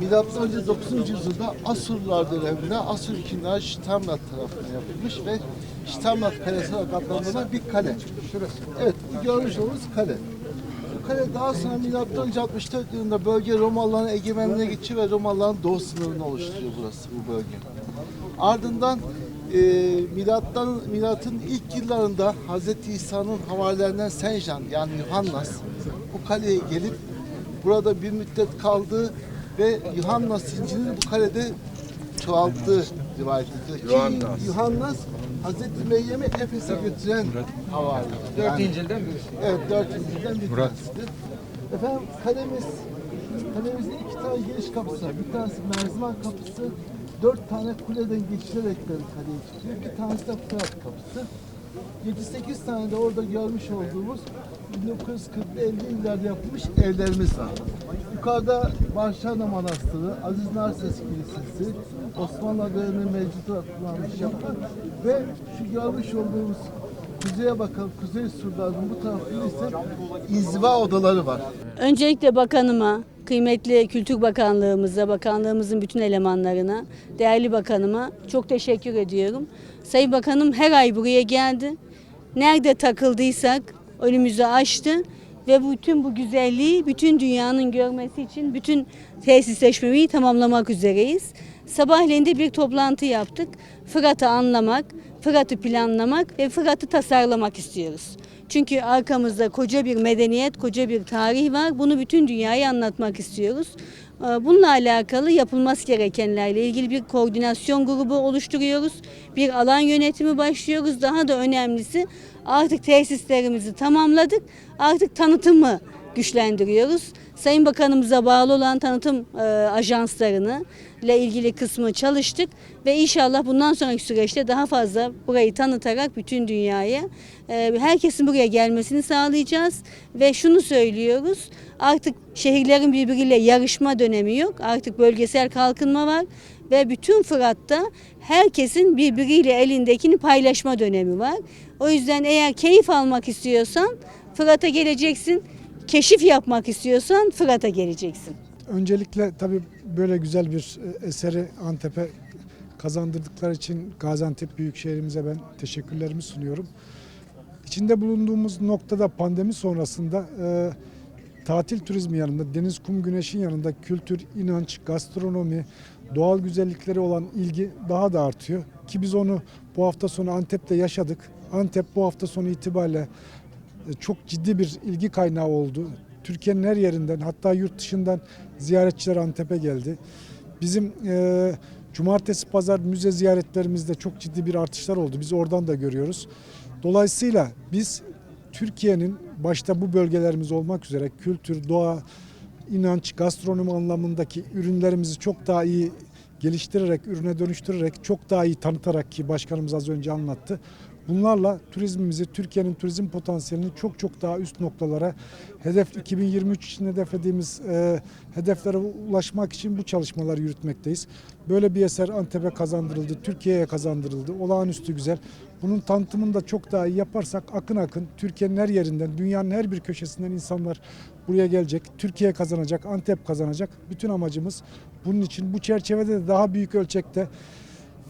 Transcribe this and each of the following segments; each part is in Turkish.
Milattan önce 9. yüzyılda Asurlular döneminde Asur hükümdarı Şitamlat tarafından yapılmış ve Şitamlat Kalesi olarak adlandırılan bir kale. Evet, bu görmüş olduğunuz kale. Bu kale daha sonra milattan önce 64 yılında bölge Romalıların egemenliğine geçiyor ve Romalıların doğu sınırını oluşturuyor burası, bu bölge. Ardından e, milattan milatın ilk yıllarında Hz. İsa'nın havarilerinden Senjan yani Yuhannas bu kaleye gelip burada bir müddet kaldı ve Yuhannas İncil'ini bu kalede çoğalttığı rivayet edilir. Yuhannas. Yuhannas Hazreti Meryem'i Efes'e götüren havari. Dört Yani- İncil'den birisi. Evet, dört İncil'den bir tanesidir. Efendim kalemiz, kalemizde iki tane giriş kapısı var. Bir tanesi Merzivan kapısı, dört tane kuleden geçilerek böyle kaleye çıkıyor. Bir tanesi de Fırat kapısı. 7-8 tane de orada görmüş olduğumuz 1940-50 yıllarda yapılmış evlerimiz var. Yukarıda Barşana Manastırı, Aziz Narses Kilisesi, Osmanlı dönemi mevcut olarak kullanılmış yapı ve şu görmüş olduğumuz kuzeye bakan kuzey surlarının bu tarafında ise inziva odaları var. Öncelikle bakanıma, kıymetli Kültür Bakanlığımıza, bakanlığımızın bütün elemanlarına, değerli bakanıma çok teşekkür ediyorum. Sayın Bakanım her ay buraya geldi. Nerede takıldıysak önümüzü açtı ve bütün bu güzelliği bütün dünyanın görmesi için bütün tesisleşmeyi tamamlamak üzereyiz. Sabahleyin de bir toplantı yaptık. Fırat'ı anlamak, Fırat'ı planlamak ve Fırat'ı tasarlamak istiyoruz. Çünkü arkamızda koca bir medeniyet, koca bir tarih var. Bunu bütün dünyaya anlatmak istiyoruz. Ee, Bununla alakalı yapılması gerekenlerle ilgili bir koordinasyon grubu oluşturuyoruz. Bir alan yönetimi başlıyoruz. Daha da önemlisi artık tesislerimizi tamamladık. Artık tanıtımı güçlendiriyoruz. Sayın Bakanımıza bağlı olan tanıtım e, ajanslarını ile ilgili kısmı çalıştık ve inşallah bundan sonraki süreçte daha fazla burayı tanıtarak bütün dünyaya e, herkesin buraya gelmesini sağlayacağız ve şunu söylüyoruz artık şehirlerin birbiriyle yarışma dönemi yok artık bölgesel kalkınma var ve bütün Fırat'ta herkesin birbiriyle elindekini paylaşma dönemi var. O yüzden eğer keyif almak istiyorsan Fırat'a geleceksin, keşif yapmak istiyorsan Fırat'a geleceksin. Öncelikle tabii böyle güzel bir e, eseri Antep'e kazandırdıkları için Gaziantep Büyükşehir'imize ben teşekkürlerimi sunuyorum. İçinde bulunduğumuz noktada pandemi sonrasında e, tatil turizmi yanında, deniz, kum, güneşin yanında kültür, inanç, gastronomi, doğal güzellikleri olan ilgi daha da artıyor. Ki biz onu bu hafta sonu Antep'te yaşadık. Antep bu hafta sonu itibariyle çok ciddi bir ilgi kaynağı oldu. Türkiye'nin her yerinden hatta yurt dışından ziyaretçiler Antep'e geldi. Bizim e, cumartesi pazar müze ziyaretlerimizde çok ciddi bir artışlar oldu. Biz oradan da görüyoruz. Dolayısıyla biz Türkiye'nin başta bu bölgelerimiz olmak üzere kültür, doğa, inanç, gastronomi anlamındaki ürünlerimizi çok daha iyi geliştirerek, ürüne dönüştürerek, çok daha iyi tanıtarak ki başkanımız az önce anlattı. Bunlarla turizmimizi, Türkiye'nin turizm potansiyelini çok çok daha üst noktalara, hedef 2023 için hedeflediğimiz e, hedeflere ulaşmak için bu çalışmaları yürütmekteyiz. Böyle bir eser Antep'e kazandırıldı, Türkiye'ye kazandırıldı. Olağanüstü güzel. Bunun tanıtımını da çok daha iyi yaparsak akın akın Türkiye'nin her yerinden, dünyanın her bir köşesinden insanlar buraya gelecek. Türkiye kazanacak, Antep kazanacak. Bütün amacımız bunun için bu çerçevede de daha büyük ölçekte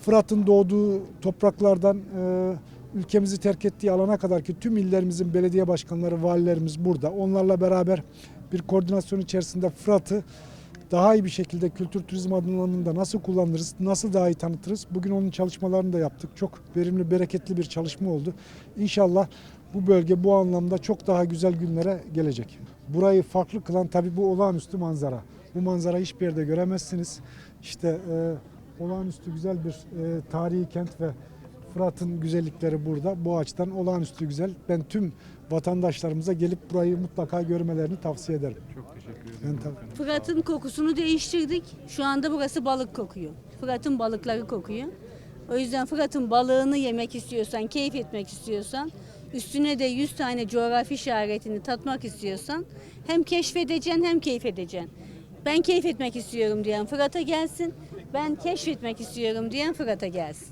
Fırat'ın doğduğu topraklardan e, ülkemizi terk ettiği alana kadar ki tüm illerimizin belediye başkanları, valilerimiz burada. Onlarla beraber bir koordinasyon içerisinde Fırat'ı daha iyi bir şekilde kültür turizm alanında nasıl kullanırız, nasıl daha iyi tanıtırız? Bugün onun çalışmalarını da yaptık. Çok verimli, bereketli bir çalışma oldu. İnşallah bu bölge bu anlamda çok daha güzel günlere gelecek. Burayı farklı kılan tabii bu olağanüstü manzara. Bu manzara hiçbir yerde göremezsiniz. İşte e, olağanüstü güzel bir e, tarihi kent ve Fırat'ın güzellikleri burada. Bu açıdan olağanüstü güzel. Ben tüm vatandaşlarımıza gelip burayı mutlaka görmelerini tavsiye ederim. Çok teşekkür ederim. Ben Fırat'ın kokusunu değiştirdik. Şu anda burası balık kokuyor. Fırat'ın balıkları kokuyor. O yüzden Fırat'ın balığını yemek istiyorsan, keyif etmek istiyorsan, üstüne de 100 tane coğrafi işaretini tatmak istiyorsan hem keşfedeceksin hem keyif edeceksin. Ben keyif etmek istiyorum diyen Fırat'a gelsin. Ben keşfetmek istiyorum diyen Fırat'a gelsin.